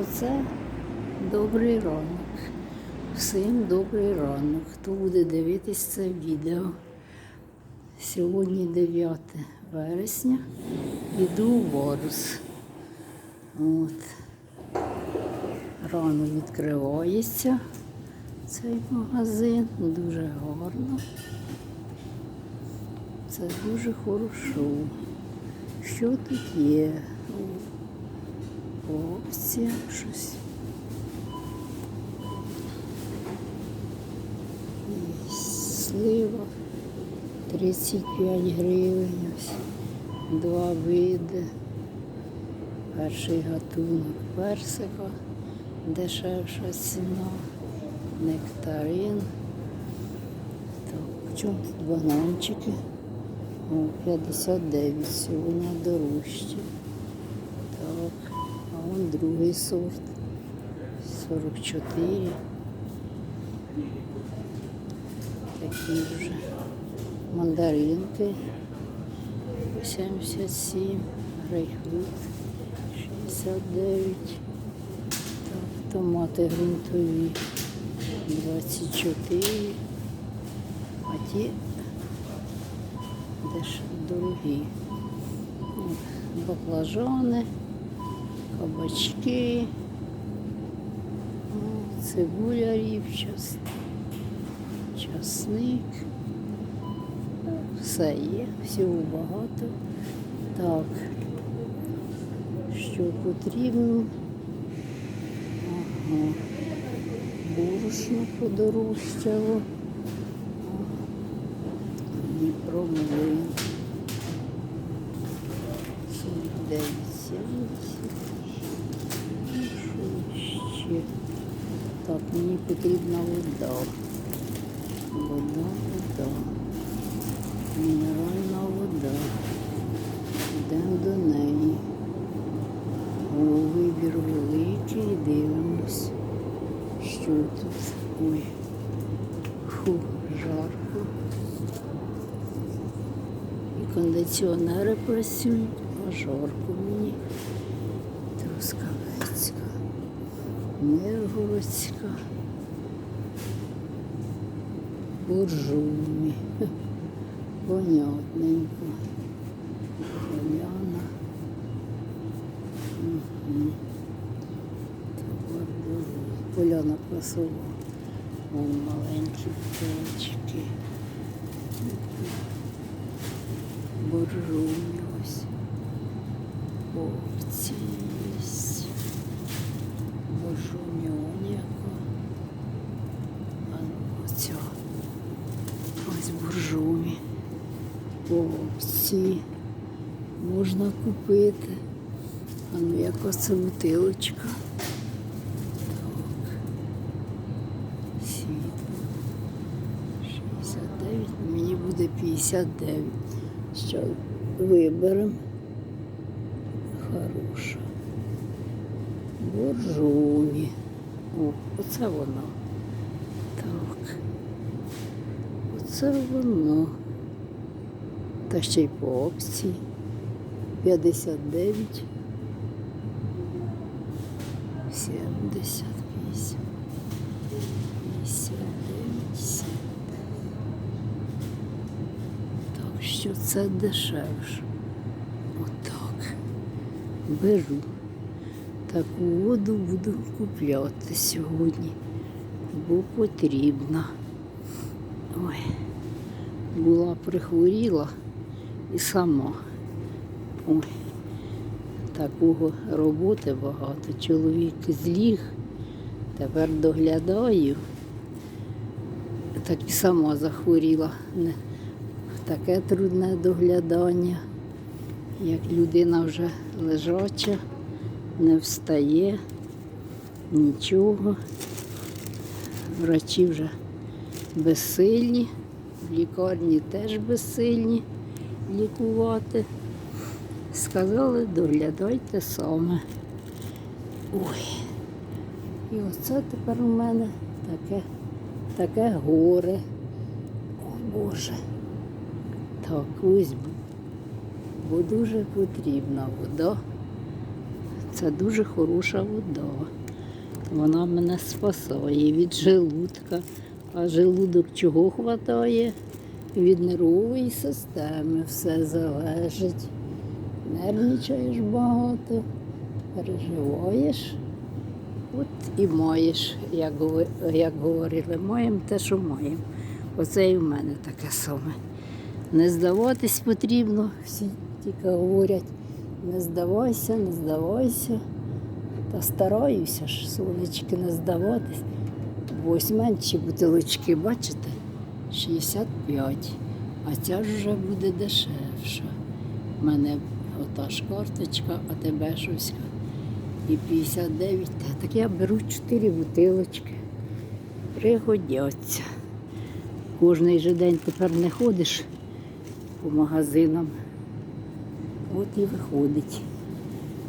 Оце добрий ранок. Всім добрий ранок. Хто буде дивитись це відео? Сьогодні 9 вересня. Іду у Ворус. От. Рано відкривається цей магазин. Дуже гарно. Це дуже хорошо. Що тут є? О, щось. Слива 35 гривень. Ось. Два види. Перший гатунок персика, дешевша ціна, нектарин. Так, в чому тут бананчики? О, 59 сьогодні дорожче. Другий сорт. 44. Такі вже мандаринки. 77, грейпфрут 69. Так, томати грунтові 24. А ті дорогі. Баклажани, кабачки, О, цибуля рівчаста, часник. Все є, всього багато. Так, що потрібно? Ага. Борошно подорожчало. Дніпро млин. 49, 70. Так, мені потрібна вода. Вода, вода. Мінеральна вода. Йдемо до неї. О, вибір великий, дивимось. Що тут? Ой. Фу, жарко. І кондиціонери працюють, а жарко мені. Трускавецька, Миргородська, Буржумі. Понятненько. Поляна. Угу. Поляна красова. Вон маленькі птички. Боржуні ось. Овці є. Он яка. А ну оця. Ось буржумі. Овці. Можна купити. А ну яка це бутилочка. Так. Світло. 69. Мені буде 59. Що виберемо. Хороша. Боржові. О, оце воно. Так. Оце воно. Та ще й по опції. 59. 78. 59. 7. Так що це дешевше. Отак. Беру. Таку воду буду купляти сьогодні, бо потрібна. Ой, була прихворіла і сама. Ой, такого роботи багато. Чоловік зліг, тепер доглядаю. Так і сама захворіла. Таке трудне доглядання, як людина вже лежача, не встає, нічого. Врачі вже безсильні, в лікарні теж безсильні лікувати. Сказали, доглядайте саме. Ой. І оце тепер у мене таке, таке горе. О Боже. Так, ось бо- дуже потрібна вода. Це дуже хороша вода. Вона мене спасає від желудка. А желудок чого хватає? Від нервової системи все залежить. Нервничаєш багато, переживаєш. От і маєш, як, як говорили, маємо те, що маємо. Оце і в мене таке саме. Не здаватись потрібно, всі тільки говорять, не здавайся, не здавайся. Та стараюся ж, сонечки, не здаватись. Ось менші бутилочки, бачите, 65, а ця ж вже буде дешевша. У мене ота ж карточка, а тебе щось і 59. Та Так я беру 4 бутилочки. Пригодяться. Кожний же день тепер не ходиш по магазинам. От і виходить,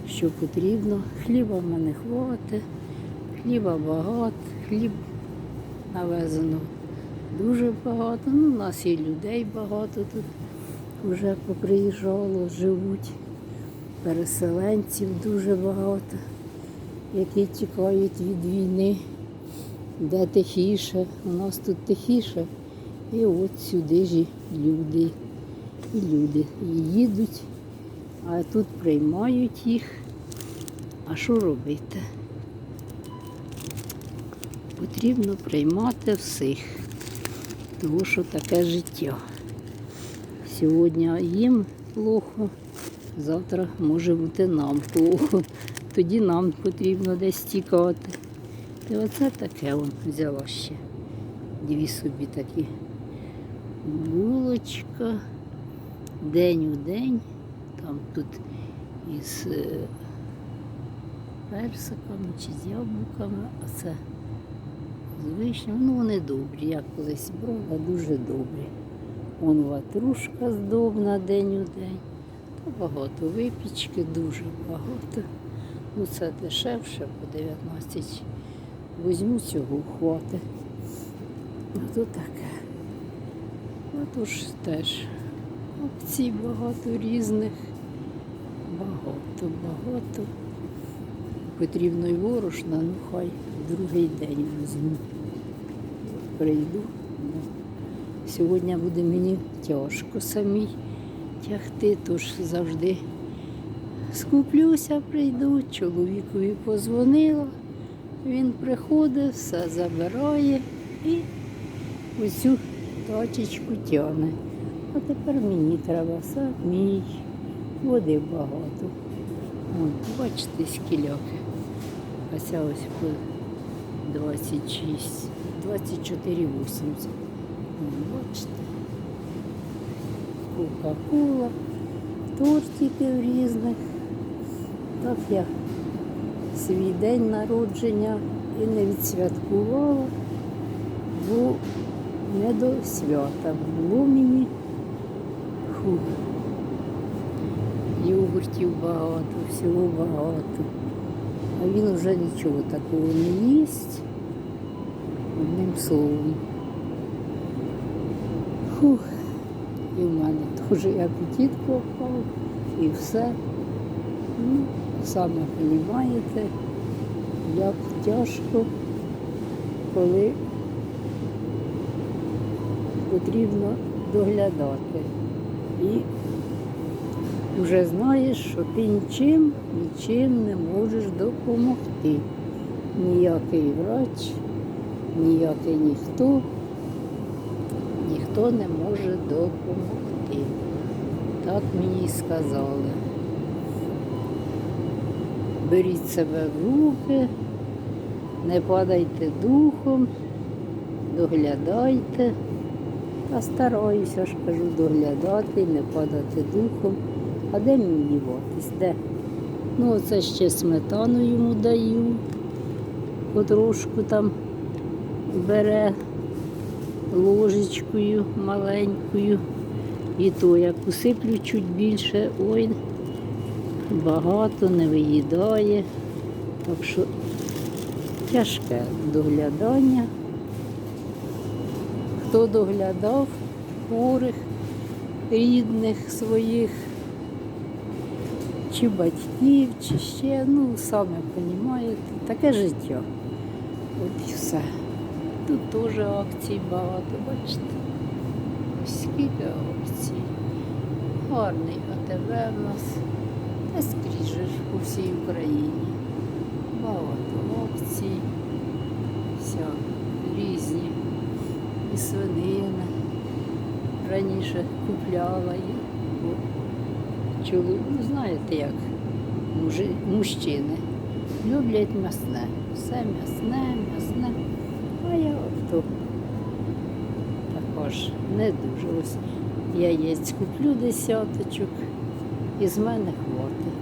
що потрібно. Хліба в мене хватить, хліба багато, хліб навезено дуже багато. Ну, у нас і людей багато тут вже поприїжджало, живуть. Переселенців дуже багато, які тікають від війни, де тихіше. У нас тут тихіше. І от сюди ж люди. І люди їдуть, а тут приймають їх. А що робити? Потрібно приймати всіх, тому що таке життя. Сьогодні їм плохо, завтра може бути нам плохо. Тоді нам потрібно десь тікати. І оце таке он взяла ще. Дві собі такі булочка, день у день, там тут із е, персиками чи з яблуками, а це з вишнями. Ну вони добрі, я колись брала, дуже добрі. Вон ватрушка здобна день у день. Та багато випічки, дуже багато. Ну це дешевше по 19. Візьму цього хватить. А то таке. А то ж теж опцій багато різних. Багато, багато. Потрібно й ворошна, ну хай другий день візьму. Прийду. Сьогодні буде мені тяжко самій тягти, тож завжди скуплюся, прийду, чоловікові позвонила. Він приходить, все забирає і оцю тачечку тягне. А тепер мені треба самій. Води багато. Вон, бачите, скіляки. А ось по 26, 24,80. Вон, Бачите. Кока-кола, тортики в різних. Так я свій день народження і не відсвяткувала, бо не до свята було мені. Фу. Йогуртів багато, всього багато. А він вже нічого такого не їсть. Одним словом. Фух. І в мене теж апетит пропав, і все. Ну, саме розумієте, як тяжко, коли потрібно доглядати. І вже знаєш, що ти нічим, нічим не можеш допомогти. Ніякий врач, ніякий ніхто, ніхто не може допомогти. Так мені і сказали. Беріть себе в руки, не падайте духом, доглядайте. Та стараюся ж кажу доглядати, не падати духом. А де мені діватись? Де? Ну, оце ще сметану йому даю, потрошку там бере ложечкою маленькою. І то як усиплю чуть більше, ой, багато не виїдає. Так що тяжке доглядання. Хто доглядав хворих, рідних своїх, чи батьків, чи ще, ну, самі розумієте, таке життя. От і все. Тут теж акцій багато, бачите. Скільки акцій. Гарний АТВ в нас. Та скрізь по всій Україні. Багато акцій, вся різні. І свинини. Раніше купляла їх. Чоловік, ну знаєте як, мужи, мужчини люблять м'ясне. Все м'ясне, м'ясне. А я от також не дуже. Ось яєць куплю десяточок, і з мене хватить.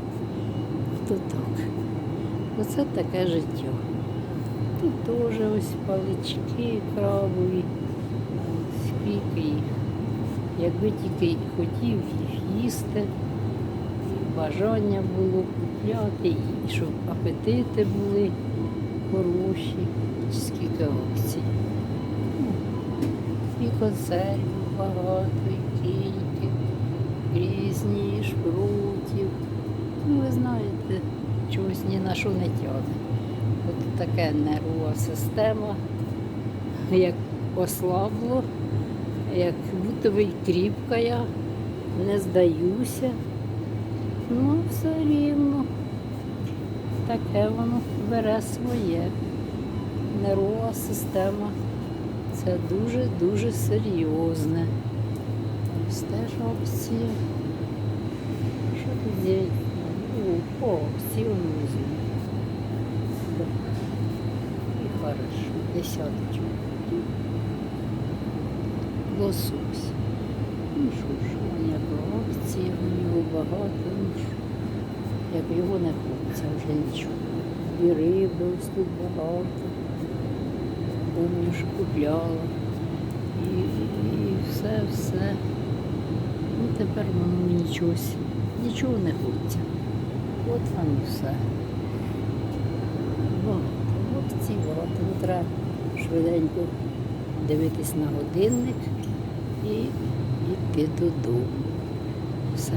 То так. Оце таке життя. Тут теж ось палички крабові. Скільки їх. Якби тільки хотів їх їсти, бажання було купляти, і щоб апетити були хороші, скільки. Ну, І консервів багато, і кейки, різні, шпротів. Ну, ви знаєте, чогось ні на що не тягне. От таке нервова система, як ослабло, як будто кріпка я, не здаюся. Ну, все рівно. Таке воно бере своє. Нервова система. Це дуже-дуже серйозне. Ось теж опція. Що тут є? О, о, всі внизу. І хорошо. Десяточку. Лосось. Ну що ж, як акції, в нього багато. Як його не хочеться вже нічого. І риби ось тут багато. Помню, що купляла. І, і все, все. Ну тепер воно нічого, нічого не хочеться. От вам і все. Багато опцій, багато. Треба швиденько дивитись на годинник і йти додому. Все.